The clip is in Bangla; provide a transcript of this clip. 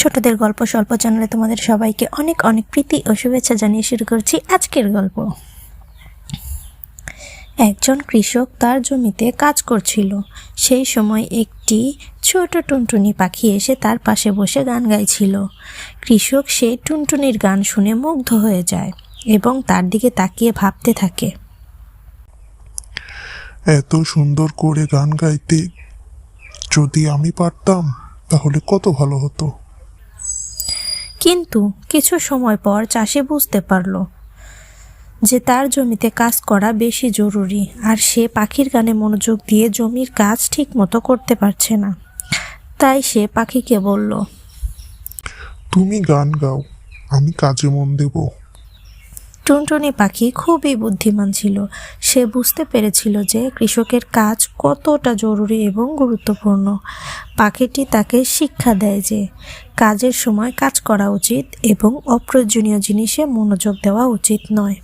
ছোটদের গল্প স্বল্প চ্যানেলে তোমাদের সবাইকে অনেক অনেক প্রীতি ও শুভেচ্ছা জানিয়ে শুরু করছি আজকের গল্প। একজন কৃষক তার জমিতে কাজ করছিল। সেই সময় একটি ছোট টুনটুনি পাখি এসে তার পাশে বসে গান গাইছিল। কৃষক সেই টুনটুনির গান শুনে মুগ্ধ হয়ে যায় এবং তার দিকে তাকিয়ে ভাবতে থাকে। এত সুন্দর করে গান গাইতে যদি আমি পারতাম, তাহলে কত ভালো হতো। কিন্তু কিছু সময় পর চাষি বুঝতে পারল যে তার জমিতে কাজ করা বেশি জরুরি আর সে পাখির গানে মনোযোগ দিয়ে জমির কাজ ঠিক মতো করতে পারছে না। তাই সে পাখিকে বলল তুমি গান গাও আমি কাজে মন দেব। টুনটুনি পাখি খুবই বুদ্ধিমান ছিল। সে বুঝতে পেরেছিল যে কৃষকের কাজ কতটা জরুরি এবং গুরুত্বপূর্ণ। পাখিটি তাকে শিক্ষা দেয় যে কাজের সময় কাজ করা উচিত এবং অপ্রয়োজনীয় জিনিসে মনোযোগ দেওয়া উচিত নয়।